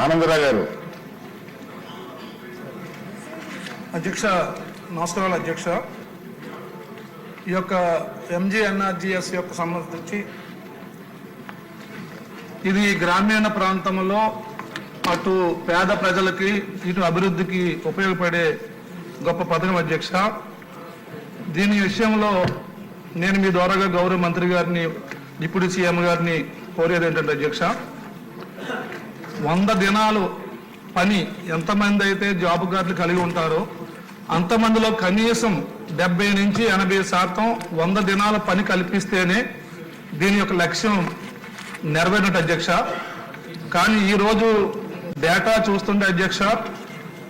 ఆనందరావు గారు. అధ్యక్ష నమస్కారాలు అధ్యక్ష. ఈ యొక్క ఎంజీఎన్ఆర్జిఎస్ యొక్క సంబంధించి ఇది గ్రామీణ ప్రాంతంలో అటు పేద ప్రజలకి ఇటు అభివృద్ధికి ఉపయోగపడే గొప్ప పథకం అధ్యక్ష. దీని విషయంలో నేను మీ ద్వారాగా గౌరవ మంత్రి గారిని డిప్యూటీ సీఎం గారిని కోరేది ఏంటంటే అధ్యక్ష వంద దినాలు పని ఎంతమంది అయితే జాబ్ కార్డులు కలిగి ఉంటారో అంతమందిలో కనీసం డెబ్బై నుంచి ఎనభై శాతం వంద దినాల పని కల్పిస్తేనే దీని యొక్క లక్ష్యం నెరవేరినట్టు అధ్యక్ష. కానీ ఈరోజు డేటా చూస్తుంటే అధ్యక్ష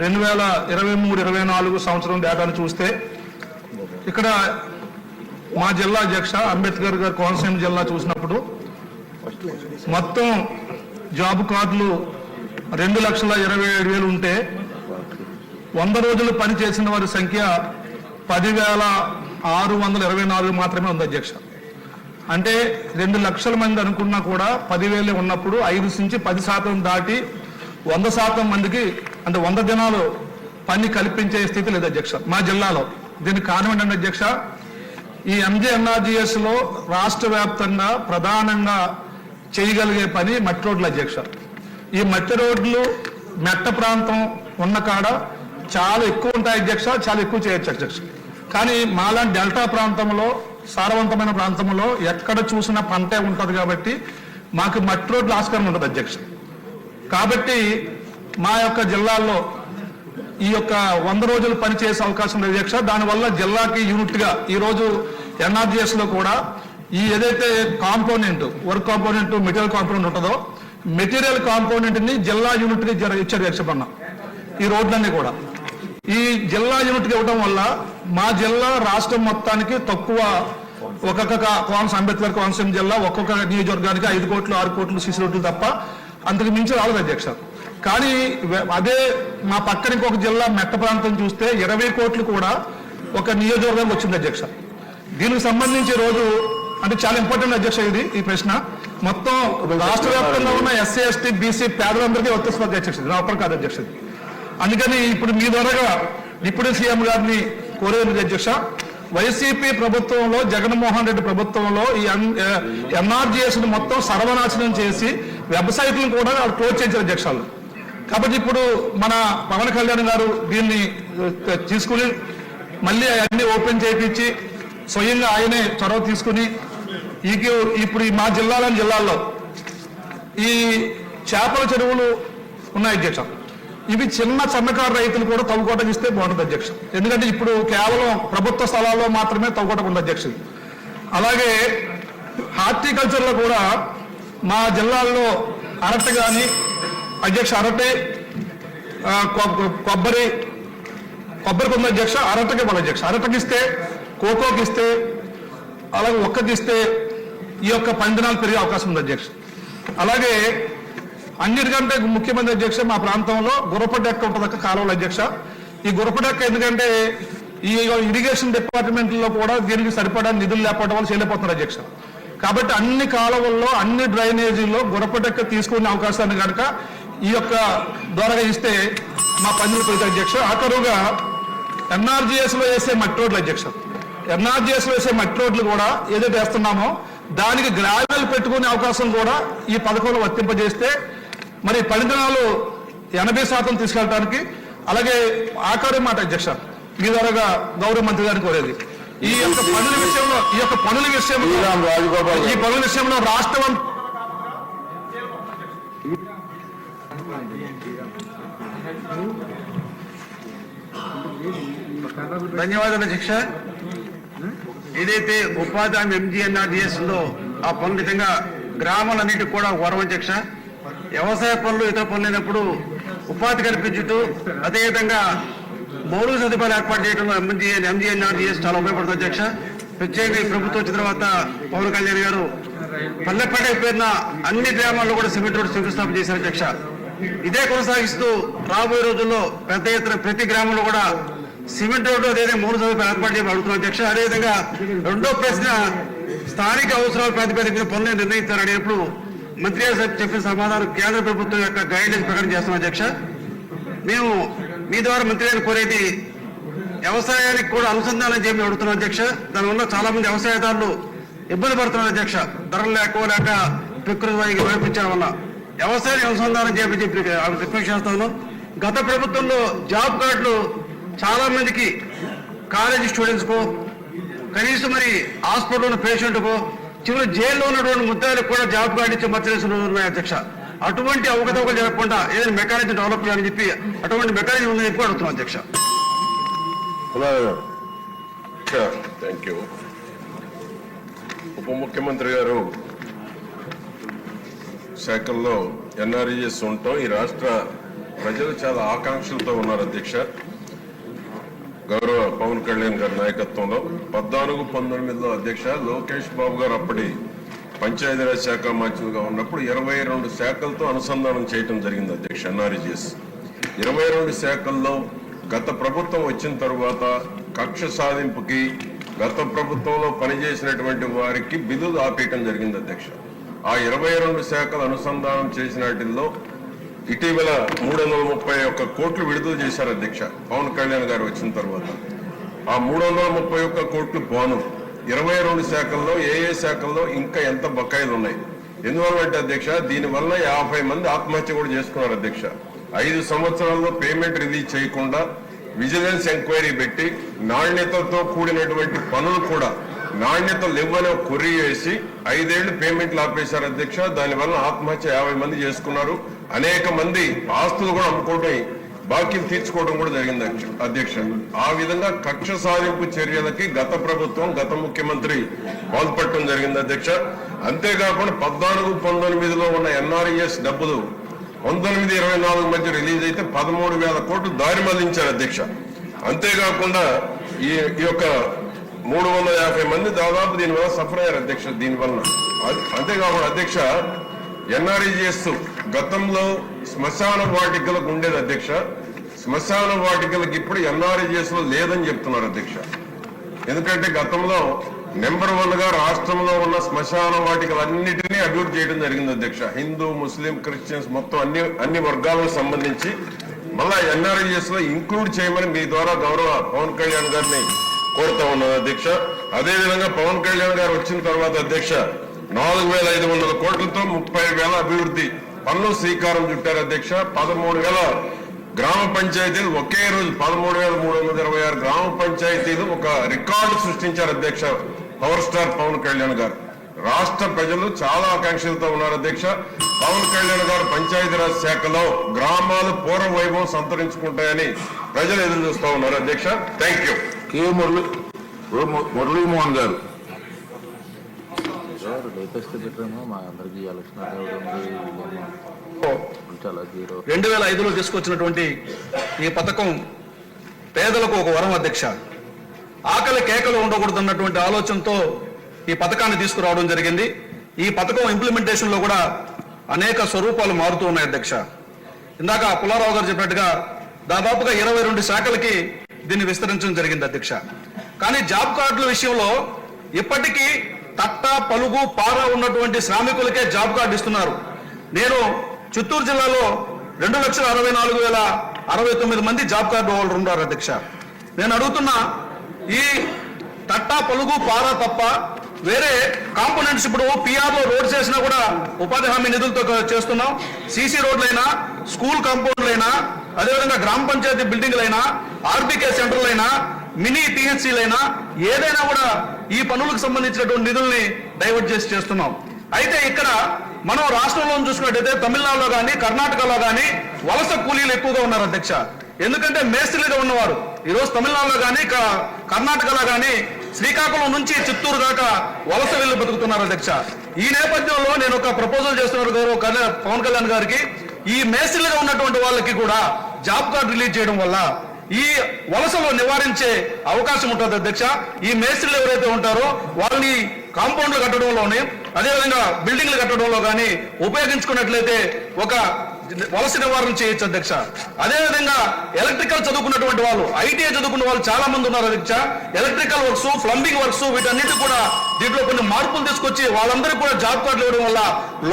రెండు వేల ఇరవై మూడు ఇరవై నాలుగు సంవత్సరం డేటాను చూస్తే ఇక్కడ మా జిల్లా అధ్యక్ష అంబేద్కర్ గారు కోనసీమ జిల్లా చూసినప్పుడు మొత్తం జాబ్ కార్డులు రెండు లక్షల ఇరవై ఏడు వేలు ఉంటే వంద రోజులు పని చేసిన వారి సంఖ్య పదివేల ఆరు వందల ఇరవై నాలుగు మాత్రమే ఉంది అధ్యక్ష. అంటే రెండు లక్షల మంది అనుకున్నా కూడా పదివేలే ఉన్నప్పుడు ఐదు నుంచి పది శాతం దాటి వంద శాతం మందికి అంటే వంద దినాలు పని కల్పించే స్థితి లేదు అధ్యక్ష మా జిల్లాలో. దీనికి కారణం ఏంటంటే అధ్యక్ష ఈ ఎంజేఎన్ఆర్జిఎస్లో రాష్ట్ర వ్యాప్తంగా ప్రధానంగా చేయగలిగే పని మట్టి రోడ్ల అధ్యక్ష. ఈ మట్టి రోడ్లు మెట్ట ప్రాంతం ఉన్న కాడ చాలా ఎక్కువ ఉంటాయి అధ్యక్ష చాలా ఎక్కువ చేయొచ్చు అధ్యక్ష. కానీ మాలాంటి డెల్టా ప్రాంతంలో సారవంతమైన ప్రాంతంలో ఎక్కడ చూసినా పంటే ఉంటుంది కాబట్టి మాకు మట్టి రోడ్లు ఆస్కారం ఉంటుంది అధ్యక్ష. కాబట్టి మా యొక్క జిల్లాల్లో ఈ యొక్క వంద రోజులు పనిచేసే అవకాశం ఉంది అధ్యక్ష. దానివల్ల జిల్లాకి యూనిట్గా ఈరోజు ఈ రోజు కూడా ఈ ఏదైతే component work component material component ఉంటుందో మెటీరియల్ కాంపోనెంట్ని జిల్లా యూనిట్కి జర- ఇచ్చారు యక్షపన్న. ఈ రోడ్లన్నీ కూడా. ఈ జిల్లా యూనిట్ ఇవ్వడం వల్ల మా జిల్లా రాష్ట్రం మొత్తానికి తక్కువ ఒక్కొక్క కోనసీమ అంబేద్కర్ కోనసీమ జిల్లా ఒక్కొక్క నియోజకవర్గానికి ఐదు కోట్లు ఆరు కోట్లు సిసి రోడ్లు తప్ప అంతకు మించి రాలేదు అధ్యక్ష. కానీ అదే మా పక్కన ఇంకొక జిల్లా మెట్ట ప్రాంతం చూస్తే ఇరవై కోట్లు కూడా ఒక నియోజకవర్గానికి వచ్చింది అధ్యక్ష. దీనికి సంబంధించి రోజు అంటే చాలా ఇంపార్టెంట్ అధ్యక్ష ఇది ఈ ప్రశ్న. మొత్తం రాష్ట్ర వ్యాప్తంగా ఉన్న ఎస్సీ ఎస్టీ బీసీ పేదలందరికీ వర్తిస్తుంది అధ్యక్ష ఇది. నా ఒక్కరు కాదు అధ్యక్ష అందుకని ఇప్పుడు మీ ద్వారా డిప్యూటీ సీఎం గారిని కోరేది అధ్యక్ష? వైసీపీ ప్రభుత్వంలో జగన్మోహన్ రెడ్డి ప్రభుత్వంలో ఈ ఎన్ఆర్జీఎస్ మొత్తం సర్వనాశనం చేసి వెబ్సైట్లను కూడా క్లోజ్ చేశారు అధ్యక్షాలు కాబట్టి ఇప్పుడు మన పవన్ కళ్యాణ్ గారు దీన్ని తీసుకుని మళ్ళీ అవన్నీ ఓపెన్ చేయించి స్వయంగా ఆయనే చొరవ తీసుకుని ఈ ఇప్పుడు ఈ మా జిల్లాలోని జిల్లాల్లో ఈ చేపల చెరువులు ఉన్నాయి అధ్యక్ష. ఇవి చిన్న సన్నకారు రైతులు కూడా తవ్వుకోవటం ఇస్తే బాగుంటుంది అధ్యక్ష. ఎందుకంటే ఇప్పుడు కేవలం ప్రభుత్వ స్థలాల్లో మాత్రమే తవ్వుకోటకు ఉంది అధ్యక్ష. అలాగే హార్టికల్చర్లో కూడా మా జిల్లాల్లో అరటి కానీ అధ్యక్ష అరటి కొ- కొబ్బరి కొబ్బరికి ఉంది అధ్యక్ష అరటకి మన అధ్యక్ష. అరటకి ఇస్తే కోకోకి ఇస్తే అలాగే ఒక్కకి ఇస్తే ఈ యొక్క పందినాలు పెరిగే అవకాశం ఉంది అధ్యక్ష. అలాగే అన్నిటికంటే ముఖ్యమైన అధ్యక్ష మా ప్రాంతంలో గురపడెక్క ఉంటుందక్క కాలువల అధ్యక్ష. ఈ గురపడెక్క ఎందుకంటే ఈ ఇరిగేషన్ డిపార్ట్మెంట్లో కూడా దీనికి సరిపడా నిధులు లేకపోవడం వల్ల చేయలేకపోతున్నారు అధ్యక్ష. కాబట్టి అన్ని కాలువల్లో అన్ని డ్రైనేజీల్లో గురపడెక్క తీసుకునే అవకాశాన్ని కనుక ఈ యొక్క ద్వారా ఇస్తే మా పనులు పెరుగుతాయి అధ్యక్ష. ఆ ఎన్ఆర్జీఎస్లో వేసే మట్టి రోడ్లు అధ్యక్ష. ఎన్ఆర్జీఎస్లో వేసే మట్టి రోడ్లు కూడా ఏదైతే వేస్తున్నామో దానికి గ్రావెల్ పెట్టుకునే అవకాశం కూడా ఈ పథకంలో వర్తింపజేస్తే మరి ఫలితాలు ఎనభై శాతం తీసుకెళ్ళడానికి అలాగే ఆఖరి మాట అధ్యక్ష మీ ద్వారా గౌరవ మంత్రి గారిని కోరేది. ఈ యొక్క పనుల విషయంలో ఈ యొక్క పనుల విషయంలో ఈ పనుల విషయంలో రాష్ట్రం ధన్యవాదాలు అధ్యక్ష. ఏదైతే ఉపాధి హామీ ఎంజీఎన్ఆర్డిఎస్ ఉందో ఆ పనులు నిజంగా గ్రామాలన్నిటికి కూడా వరవంచక్ష వ్యవసాయ పనులు ఇతర పనులు లేనప్పుడు ఉపాధి కల్పించుతూ అదేవిధంగా మౌలిక సదుపాయాలు ఏర్పాటు చేయడంలో ఎంజీఎన్ ఎంజీఎన్ఆర్డిఎస్ చాలా ఉపయోగపడుతుంది అధ్యక్ష ప్రత్యేకంగా ఈ ప్రభుత్వం వచ్చిన తర్వాత పవన్ కళ్యాణ్ గారు పల్లెపేట పేరున అన్ని గ్రామాల్లో కూడా సిమెంట్ రోడ్డు శంకుస్థాపన చేశారు అధ్యక్ష ఇదే కొనసాగిస్తూ రాబోయే రోజుల్లో పెద్ద ఎత్తున ప్రతి గ్రామంలో కూడా సిమెంట్ రోడ్డు అదే మూడు సదుపాయాలు ఏర్పాటు చేయమని అడుగుతున్నాం. అధ్యక్ష అదేవిధంగా రెండో ప్రశ్న స్థానిక అవసరాల ప్రాతిపదికన పనులు నిర్ణయిస్తారని ఎప్పుడు మంత్రి గారు చెప్పిన సమాధానం కేంద్ర ప్రభుత్వం యొక్క గైడ్లైన్స్ ప్రకటన చేస్తాం అధ్యక్ష. మేము మీ ద్వారా మంత్రి గారిని కోరేది వ్యవసాయానికి కూడా అనుసంధానం చేయమని అడుగుతున్నాం అధ్యక్ష. దానివల్ల చాలా మంది వ్యవసాయదారులు ఇబ్బంది పడుతున్నారు అధ్యక్ష. ధరలు లేకపోలేక లేక ప్రకృతి వారికి వైపించడం వల్ల వ్యవసాయానికి అనుసంధానం చేయమని చెప్పి రిక్వెస్ట్ చేస్తాను గత ప్రభుత్వంలో జాబ్ కార్డులు చాలా మందికి కాలేజీ స్టూడెంట్స్కో కనీసం మరి హాస్పిటల్ ఉన్న పేషెంట్కో చివరి జైల్లో ఉన్నటువంటి ముద్దాయిలకు కూడా జాబ్ కార్డు ఇచ్చే మధ్యదేశంలో ఉన్నాయి అధ్యక్ష. అటువంటి అవకతవకలు జరగకుండా ఏదైనా మెకానిజం డెవలప్ చేయాలని చెప్పి అటువంటి మెకానిజం ఉందని చెప్పి అడుగుతున్నాం అధ్యక్ష. థ్యాంక్ యూ ఉప ముఖ్యమంత్రి గారు శాఖల్లో ఎన్ఆర్ఈఎస్ ఉండటం ఈ రాష్ట్ర ప్రజలు చాలా ఆకాంక్షలతో ఉన్నారు అధ్యక్ష. గౌరవ పవన్ కళ్యాణ్ గారి నాయకత్వంలో పద్నాలుగు పంతొమ్మిదిలో అధ్యక్ష లోకేష్ బాబు గారు అప్పటి పంచాయతీరాజ్ శాఖ మంత్రిగా ఉన్నప్పుడు ఇరవై రెండు శాఖలతో అనుసంధానం చేయటం జరిగింది అధ్యక్ష ఎన్ఆర్జిఎస్. ఇరవై రెండు శాఖల్లో గత ప్రభుత్వం వచ్చిన తరువాత కక్ష సాధింపుకి గత ప్రభుత్వంలో పనిచేసినటువంటి వారికి బిల్లులు ఆపేయటం జరిగింది అధ్యక్ష. ఆ ఇరవై రెండు శాఖలు అనుసంధానం చేసినాటిల్లో ఇటీవల మూడు వందల ముప్పై ఒక్క కోట్లు విడుదల చేశారు అధ్యక్ష. పవన్ కళ్యాణ్ గారు వచ్చిన తర్వాత. ఆ మూడు వందల ముప్పై ఒక్క కోట్లు పోను. ఇరవై రెండు శాఖల్లో ఏ ఏ శాఖల్లో ఇంకా ఎంత బకాయిలు ఉన్నాయి ఎందువల్లంటే అధ్యక్ష దీనివల్ల యాభై మంది ఆత్మహత్య కూడా చేసుకున్నారు అధ్యక్ష. ఐదు సంవత్సరాల్లో పేమెంట్ రిలీజ్ చేయకుండా విజిలెన్స్ ఎంక్వైరీ పెట్టి నాణ్యతతో కూడినటువంటి పనులు కూడా నాణ్యత లేవని ఒక కొర్రీ వేసి ఐదేళ్ళు పేమెంట్లు ఆపేశారు అధ్యక్ష. దానివల్ల ఆత్మహత్య యాభై మంది చేసుకున్నారు. అనేక మంది ఆస్తులు కూడా అమ్ముకోవడం బాకీలు తీర్చుకోవడం కూడా జరిగింది అధ్యక్ష- అధ్యక్ష ఆ విధంగా కక్ష సాధింపు చర్యలకి గత ప్రభుత్వం గత ముఖ్యమంత్రి పాల్పడటం జరిగింది అధ్యక్ష. అంతేకాకుండా పద్నాలుగు పంతొమ్మిదిలో ఉన్న ఎన్ఆర్ఈఎస్ డబ్బులు పంతొమ్మిది ఇరవై నాలుగు మధ్య రిలీజ్ అయితే పదమూడు వేల కోట్లు దారి మళ్ళించారు అధ్యక్ష. అంతేకాకుండా ఈ ఈ యొక్క మూడు వందల యాభై మంది దాదాపు దీనివల్ల సఫర్ అయ్యారు అధ్యక్ష దీనివల్ల. అంతేకాకుండా అధ్యక్ష ఎన్ఆర్ఈజిఎస్ గతంలో శ్మశాన వాటికలకు ఉండేది అధ్యక్ష. శ్మశాన వాటికలకు ఇప్పుడు ఎన్ఆర్ఈజిఎస్లో లేదని చెప్తున్నారు అధ్యక్ష. ఎందుకంటే గతంలో నెంబర్ వన్గా రాష్ట్రంలో ఉన్న శ్మశాన వాటికలన్నిటినీ అభివృద్ధి చేయడం జరిగింది అధ్యక్ష. హిందూ ముస్లిం క్రిస్టియన్స్ మొత్తం అన్ని అన్ని వర్గాలకు సంబంధించి మళ్ళా ఎన్ఆర్ఐఎస్లో ఇంక్లూడ్ చేయమని మీ ద్వారా గౌరవ పవన్ కళ్యాణ్ గారిని కోరుతా ఉన్నాను అధ్యక్ష. అదే విధంగా పవన్ కళ్యాణ్ గారు వచ్చిన తర్వాత అధ్యక్ష నాలుగు వేల ఐదు వందల కోట్లతో ముప్పై వేల అభివృద్ధి పన్ను శ్రీకారం చుట్టారు అధ్యక్ష. పదమూడు వేల గ్రామ పంచాయతీలు ఒకే రోజు పదమూడు వేల మూడు వందల ఇరవై ఆరు గ్రామ పంచాయతీలు ఒక రికార్డు సృష్టించారు అధ్యక్ష పవర్ స్టార్ పవన్ కళ్యాణ్ గారు. రాష్ట్ర ప్రజలు చాలా ఆకాంక్షలతో ఉన్నారు అధ్యక్ష. పవన్ కళ్యాణ్ గారు పంచాయతీరాజ్ శాఖలో గ్రామాలు పూర్వ వైభవం సంతరించుకుంటాయని ప్రజలు ఎదురు చూస్తూ ఉన్నారు అధ్యక్ష. Thank you K Murali Muralimohan garu. రెండు వేల ఐదులో తీసుకొచ్చినటువంటి ఈ పథకం పేదలకు ఒక వరం అధ్యక్ష. ఆకలి కేకలు ఉండకూడదన్నటువంటి ఆలోచనతో ఈ పథకాన్ని తీసుకురావడం జరిగింది. ఈ పథకం ఇంప్లిమెంటేషన్లో కూడా అనేక స్వరూపాలు మారుతూ ఉన్నాయి అధ్యక్ష. ఇందాక పుల్లారావు గారు చెప్పినట్టుగా దాదాపుగా ఇరవై రెండు శాఖలకి దీన్ని విస్తరించడం జరిగింది అధ్యక్ష. కానీ జాబ్ కార్డుల విషయంలో ఇప్పటికీ తట్ట పలుగు పార ఉన్నటువంటి శ్రామికులకే జాబ్ కార్డు ఇస్తున్నారు. నేను చిత్తూరు జిల్లాలో రెండు లక్షల అరవై నాలుగు వేల అరవై తొమ్మిది మంది జాబ్ కార్డు హోల్డర్ ఉన్నారు అధ్యక్ష. నేను అడుగుతున్నా ఈ తట్ట పలుగు పార తప్ప వేరే కాంపోనెంట్స్ ఇప్పుడు పిఆర్లో రోడ్స్ వేసినా కూడా ఉపాధి హామీ నిధులతో చేస్తున్నాం. సీసీ రోడ్లైనా స్కూల్ కాంపౌండ్లైనా అదేవిధంగా గ్రామ పంచాయతీ బిల్డింగ్లైనా ఆర్బీకే సెంటర్లైనా మినీ టీహెచ్సీలైనా ఏదైనా కూడా ఈ పనులకు సంబంధించినటువంటి నిధుల్ని డైవర్ట్ చేసి చేస్తున్నాం. అయితే ఇక్కడ మనం రాష్ట్రంలో చూసుకున్నట్టయితే తమిళనాడులో కానీ కర్ణాటకలో కానీ వలస కూలీలు ఎక్కువగా ఉన్నారు అధ్యక్ష. ఎందుకంటే మేస్త్రీలుగా ఉన్నవారు. ఈరోజు తమిళనాడులో కానీ కర్ణాటకలో కానీ శ్రీకాకుళం నుంచి చిత్తూరు దాకా వలస వెళ్ళి బతుకుతున్నారు అధ్యక్ష. ఈ నేపథ్యంలో నేను ఒక ప్రపోజల్ చేస్తున్నారు గౌరవ పవన్ కళ్యాణ్ గారికి. ఈ మేస్త్రీలుగా ఉన్నటువంటి వాళ్ళకి కూడా జాబ్ కార్డు రిలీజ్ చేయడం వల్ల ఈ వలసలో నివారించే అవకాశం ఉంటుంది అధ్యక్ష. ఈ మేస్త్రీలు ఎవరైతే ఉంటారో వాళ్ళని కాంపౌండ్లు కట్టడంలోనే అదేవిధంగా బిల్డింగ్లు కట్టడంలో కానీ ఉపయోగించుకున్నట్లయితే ఒక వలస నివారణ చేయొచ్చు అధ్యక్ష. అదేవిధంగా ఎలక్ట్రికల్ చదువుకున్నటువంటి వాళ్ళు ఐటీఐ చదువుకున్న వాళ్ళు చాలా మంది ఉన్నారు అధ్యక్ష. ఎలక్ట్రికల్ వర్క్స్ ప్లంబింగ్ వర్క్స్ వీటన్నిటి కూడా దీంట్లో కొన్ని మార్పులు తీసుకొచ్చి వాళ్ళందరికీ కూడా జాబ్ కార్డులు ఇవ్వడం వల్ల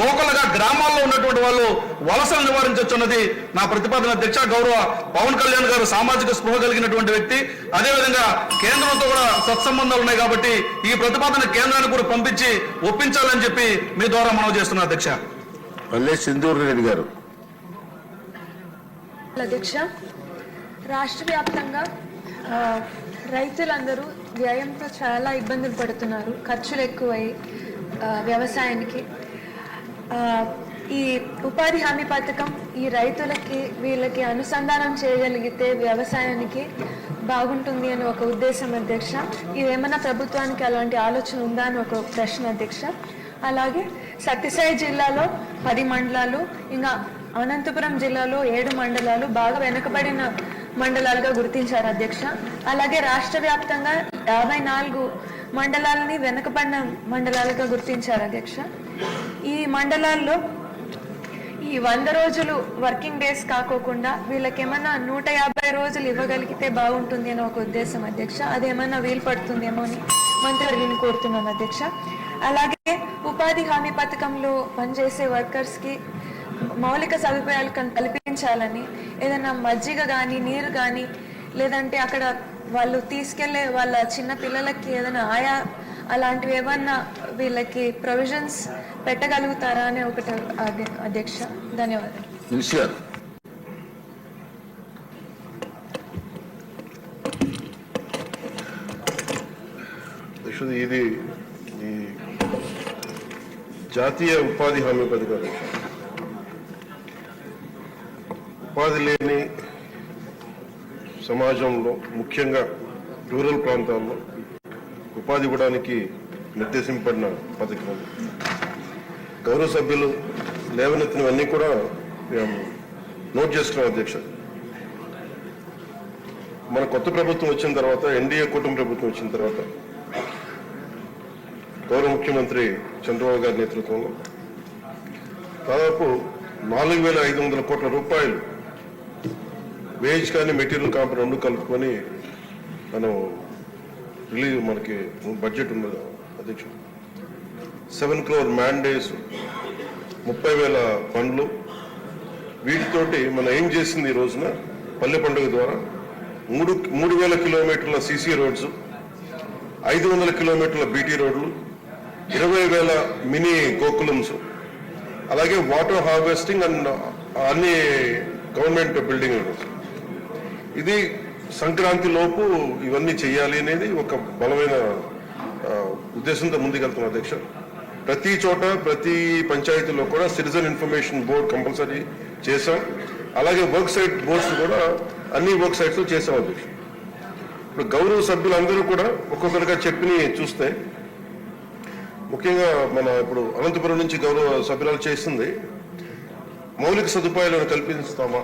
లోకల్గా గ్రామాల్లో ఉన్నటువంటి వాళ్ళు వలసలు నివారించవచ్చు అన్నది నా ప్రతిపాదన అధ్యక్ష. గౌరవ పవన్ కళ్యాణ్ గారు సామాజిక స్పృహ కలిగినటువంటి వ్యక్తి. అదేవిధంగా కేంద్రంతో కూడా సత్సంబంధాలు ఉన్నాయి కాబట్టి ఈ ప్రతిపాదన కేంద్రానికి కూడా పంపించి ఒప్పించాలని చెప్పి మీ ద్వారా మనం చేస్తున్నా అధ్యక్ష. మల్లె సింధూర్ రెడ్డి గారు. అధ్యక్ష. రాష్ట్ర వ్యాప్తంగా రైతులందరూ వ్యయంతో చాలా ఇబ్బందులు పడుతున్నారు. ఖర్చులు ఎక్కువై వ్యవసాయానికి. ఈ ఉపాధి హామీ పథకం ఈ రైతులకి వీళ్ళకి అనుసంధానం చేయగలిగితే వ్యవసాయానికి బాగుంటుంది అని ఒక ఉద్దేశం అధ్యక్ష. ఇదేమన్నా ప్రభుత్వానికి అలాంటి ఆలోచన ఉందా అని ఒక ప్రశ్న అధ్యక్ష. అలాగే సత్యసాయి జిల్లాలో పది మండలాలు ఇంకా అనంతపురం జిల్లాలో ఏడు మండలాలు బాగా వెనుకబడిన మండలాలుగా గుర్తించారు అధ్యక్ష. అలాగే రాష్ట్ర వ్యాప్తంగా యాభై నాలుగు మండలాలని వెనుకబడిన మండలాలుగా గుర్తించారు అధ్యక్ష. ఈ మండలాల్లో ఈ వంద రోజులు వర్కింగ్ డేస్ కాకోకుండా వీళ్ళకేమన్నా నూట యాభై రోజులు ఇవ్వగలిగితే బాగుంటుంది అని ఒక ఉద్దేశం అధ్యక్ష. అదేమన్నా వీలు పడుతుందేమో అని మంత్రిని కోరుతున్నాను అధ్యక్ష. అలాగే ఉపాధి హామీ పథకంలో పనిచేసే వర్కర్స్కి మౌలిక సదుపాయాలు కన్- కల్పించాలని ఏదైనా మజ్జిగ కానీ నీరు కానీ లేదంటే అక్కడ వాళ్ళు తీసుకెళ్ళే వాళ్ళ చిన్న పిల్లలకి ఏదైనా ఆయా అలాంటివి ఏమన్నా వీళ్ళకి ప్రొవిజన్స్ పెట్టగలుగుతారా అని ఒకటి అధ్య- అధ్యక్ష ధన్యవాదాలు. ఇది ఈ జాతీయ ఉపాధి హామీ పథకం అధ్యక్షుడు. ఉపాధి లేని సమాజంలో ముఖ్యంగా రూరల్ ప్రాంతాల్లో ఉపాధి ఇవ్వడానికి నిర్దేశింపబడిన పథకం గౌరవ సభ్యులు లేవనెత్తినవన్నీ కూడా మేము నోట్ చేసుకున్నాం అధ్యక్ష. మన కొత్త ప్రభుత్వం వచ్చిన తర్వాత ఎన్డీఏ కూటమి ప్రభుత్వం వచ్చిన తర్వాత గౌరవ ముఖ్యమంత్రి చంద్రబాబు గారి నేతృత్వంలో దాదాపు నాలుగు వేల ఐదు వందల కోట్ల రూపాయలు వేజ్ కానీ మెటీరియల్ కాంప్ రెండు కలుపుకొని మనం రిలీజ్ మనకి బడ్జెట్ ఉన్నది. అధ్యక్షుడు సెవెన్ క్రోర్ మ్యాండేస్ ముప్పై వేల పండ్లు. వీటితోటి మనం ఏం చేసింది ఈ రోజున? పల్లె పండుగ ద్వారా మూడు మూడు వేల కిలోమీటర్ల సీసీ రోడ్స్ ఐదు వందల కిలోమీటర్ల బీటీ రోడ్లు ఇరవై వేల మినీ గోకులమ్స్ అలాగే వాటర్ హార్వెస్టింగ్ అండ్ అన్ని గవర్నమెంట్ బిల్డింగ్ ఇది సంక్రాంతి లోపు ఇవన్నీ చేయాలి అనేది ఒక బలమైన ఉద్దేశంతో ముందుకెళ్తున్నాం అధ్యక్ష. ప్రతి చోట ప్రతి పంచాయతీలో కూడా సిటిజన్ ఇన్ఫర్మేషన్ బోర్డ్ కంపల్సరీ చేశాం. అలాగే వర్క్ సైట్ బోర్డ్స్ కూడా అన్ని వర్క్ సైట్స్ చేశాం అధ్యక్ష. ఇప్పుడు గౌరవ సభ్యులందరూ కూడా ఒక్కొక్కరిగా చెప్పిని చూస్తే ముఖ్యంగా మన ఇప్పుడు అనంతపురం నుంచి గౌరవ సభ్యురాలు చేస్తుంది మౌలిక సదుపాయాలను కల్పిస్తామా?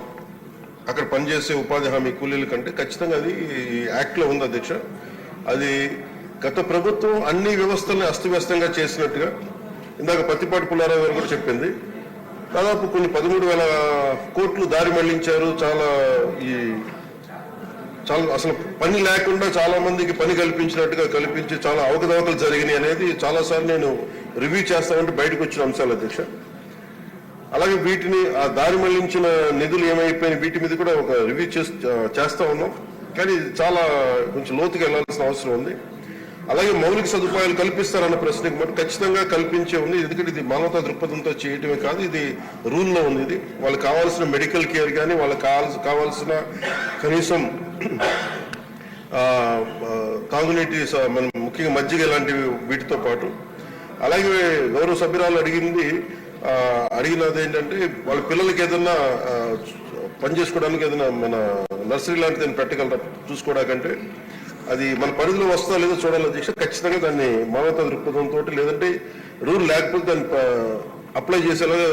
అక్కడ పనిచేసే ఉపాధి హామీ కూలీల కంటే ఖచ్చితంగా అది యాక్ట్లో ఉంది అధ్యక్ష. అది గత ప్రభుత్వం అన్ని వ్యవస్థల్ని అస్తవ్యస్తంగా చేసినట్టుగా ఇందాక పత్తిపాటి పుల్లారావు గారు కూడా చెప్పింది. దాదాపు కొన్ని పదమూడు వేల కోట్లు దారి మళ్ళించారు. చాలా ఈ చాలా అసలు పని లేకుండా చాలా మందికి పని కల్పించినట్టుగా కల్పించి చాలా అవకతవకలు జరిగినాయి అనేది చాలాసార్లు నేను రివ్యూ చేస్తామంటే బయటకు వచ్చిన అంశాలు అధ్యక్ష. అలాగే వీటిని ఆ దారి మళ్ళించిన నిధులు ఏమైపోయినాయి వీటి మీద కూడా ఒక రివ్యూ చేస్తా ఉన్నాం. కానీ చాలా కొంచెం లోతుగా వెళ్ళాల్సిన అవసరం ఉంది. అలాగే మౌలిక సదుపాయాలు కల్పిస్తారన్న ప్రశ్నకి మటు ఖచ్చితంగా కల్పించే ఉంది. ఎందుకంటే ఇది మానవతా దృక్పథంతో చేయటమే కాదు ఇది రూల్లో ఉంది ఇది. వాళ్ళకి కావాల్సిన మెడికల్ కేర్ కానీ వాళ్ళకి కావాల్సిన కావాల్సిన కనీసం తాగునీటి మనం ముఖ్యంగా మజ్జిగ లాంటివి వీటితో పాటు. అలాగే గౌరవ సభ్యురాలు అడిగింది అడిగినది ఏంటంటే వాళ్ళ పిల్లలకి ఏదన్నా పని చేసుకోవడానికి ఏదైనా మన నర్సరీ లాంటిది ఏదైనా పెట్టగలరా? చూసుకోవడానికంటే అది మన పరిధిలో వస్తా లేదో చూడాలని అధ్యక్ష ఖచ్చితంగా దాన్ని మానవతా దృక్పథంతో లేదంటే రూల్ లేకపోతే దాన్ని అప్లై చేసేలాగా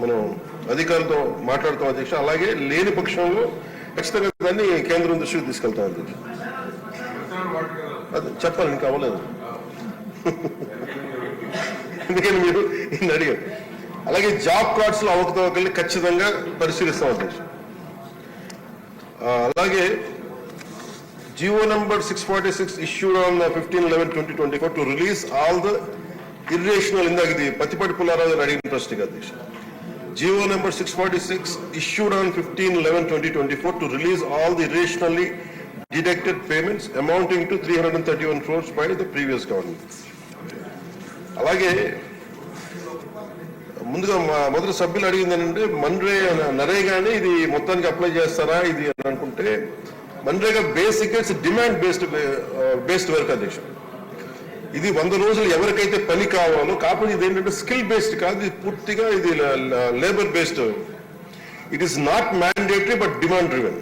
మనం అధికారులతో మాట్లాడతాం అధ్యక్ష అలాగే లేని పక్షంలో ఖచ్చితంగా దాన్ని కేంద్రం దృష్టికి తీసుకెళ్తాం అధ్యక్ష అది చెప్పాలి ఇంకా అవ్వలేదు. ఎందుకని మీరు ఇన్ని అడిగారు అలాగే జాబ్ కార్డ్స్లో అవకతవకల్ని ఖచ్చితంగా పరిశీలిస్తాం అధ్యక్ష. అలాగే Jio number six forty six issued on fifteen eleven twenty twenty four to release all the irrational ఇందాక ఇది పత్తిపాటి పుల్లారావు గారు అడిగిన ప్రశ్నకి అధ్యక్ష. Jio number six forty six issued on fifteen eleven twenty twenty four to release all the irrationally deducted payments amounting to three hundred thirty one crores by the previous government. అలాగే ముందుగా మొదటి సభ్యులు అడిగింది ఏంటంటే మన్రే నరేగానే ఇది మొత్తానికి అప్లై చేస్తారా ఇది అని అనుకుంటే MNREGA basic it's demand based based work అధ్యక్ష. ఇది వంద రోజులు ఎవరికైతే పని కావాలో కాకపోతే ఇది ఏంటంటే స్కిల్ బేస్డ్ కాదు ఇది పూర్తిగా ఇది labour based it is not mandatory but demand driven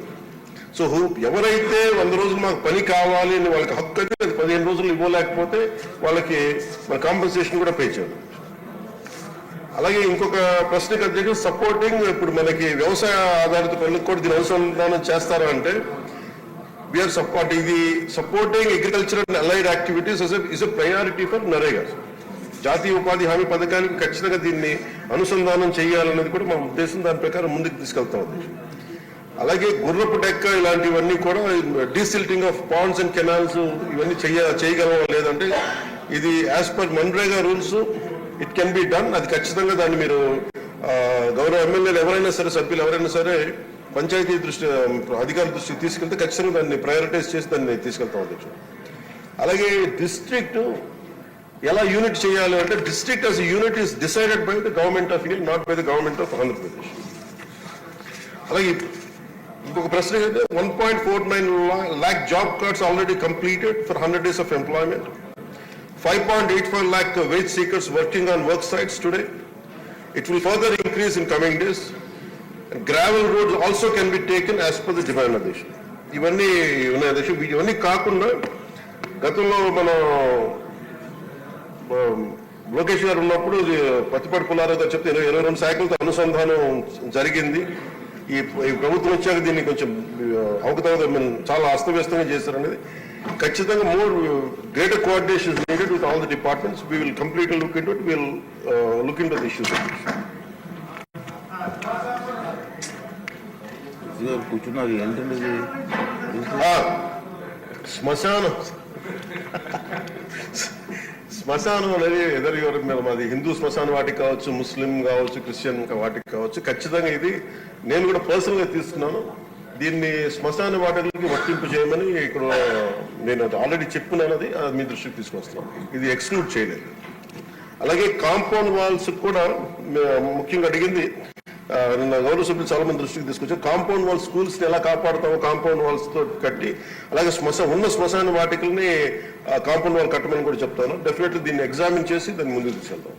so ఎవరైతే వంద రోజులు మాకు పని కావాలి అని వాళ్ళకి హక్కు అయితే అది పదిహేను రోజులు ఇవ్వలేకపోతే వాళ్ళకి మన కాంపెన్సేషన్ కూడా పే చేయాలి. అలాగే ఇంకొక ప్రశ్నకి అధ్యక్షుడు సపోర్టింగ్ ఇప్పుడు మనకి వ్యవసాయ ఆధారిత పనులకు కూడా దీని అనుసంధానం చేస్తారా అంటే వీఆర్ సపోర్ట్ ఇది supporting agriculture and allied activities is a priority for NREGA జాతీయ ఉపాధి హామీ పథకానికి ఖచ్చితంగా దీన్ని అనుసంధానం చేయాలనేది కూడా మా ఉద్దేశం. దాని ప్రకారం ముందుకు తీసుకెళ్తాం అలాగే గుర్రపు డెక్క ఇలాంటివన్నీ కూడా desilting of ponds and canals ఇవన్నీ చేయ చేయగలవా లేదంటే ఇది as per MNREGA rules it can be done అది ఖచ్చితంగా దాన్ని మీరు గౌరవ ఎమ్మెల్యేలు ఎవరైనా సరే సభ్యులు ఎవరైనా సరే పంచాయతీ దృష్టి అధికారుల దృష్టికి తీసుకెళ్తే ఖచ్చితంగా దాన్ని ప్రయారిటైజ్ చేసి దాన్ని తీసుకెళ్తా ఉండొచ్చు అలాగే డిస్ట్రిక్ట్ ఎలా యూనిట్ చేయాలి అంటే district as unit is decided by the government of India not by the government of Andhra Pradesh అలాగే ఇంకొక ప్రశ్న ఏంటంటే one point four nine lakh job cards already completed for hundred days of employment five point eight seekers working on seekers working today. Work sites today increase in further increase in coming days gravel can be taken be per the per the demand అధ్యక్ష ఇవన్నీ ఉన్నాయి. దశ ఇవన్నీ కాకుండా గతంలో మనం లోకేష్ గారు ఉన్నప్పుడు ఇది పత్తిపాటి పుల్లారావు గారు చెప్తే ఇరవై ఇరవై రెండు శాఖలతో అనుసంధానం జరిగింది. ఈ ప్రభుత్వం వచ్చాక దీన్ని కొంచెం అవకతవక చాలా అస్తవ్యస్తంగా చేశారనేది. ఖచ్చితంగా more greater coordination needed with all the departments we will complete look into will look into the issues కూర్చున్నారు. ఏంటండి శ్మశానం. శ్మశానం అనేది ఎదరు ఎవరి మీద హిందూ శ్మశాన వాటికి కావచ్చు ముస్లిం కావచ్చు క్రిస్టియన్ వాటికి కావచ్చు. ఖచ్చితంగా ఇది నేను కూడా పర్సనల్గా తీసుకున్నాను. దీన్ని శ్మశాన వాటికి వర్తింపు చేయమని ఇక్కడ నేను ఆల్రెడీ చెప్పున్నాను అది అది మీ దృష్టికి తీసుకొస్తాను ఇది ఎక్స్క్లూడ్ చేయలేదు. అలాగే కాంపౌండ్ వాల్స్ కూడా ముఖ్యంగా అడిగింది గౌరవ సభ్యులు చాలా మంది దృష్టికి తీసుకొచ్చారు. కాంపౌండ్ వాల్ స్కూల్స్ని ఎలా కాపాడతామో కాంపౌండ్ వాల్స్తో కట్టి అలాగే శ్మశాన ఉన్న శ్మశాన వాటికల్ని కాంపౌండ్ వాల్ కట్టమని కూడా చెప్తాను. డెఫినెట్లీ దీన్ని ఎగ్జామిన్ చేసి దాన్ని ముందుకు తీసుకెళ్తాం.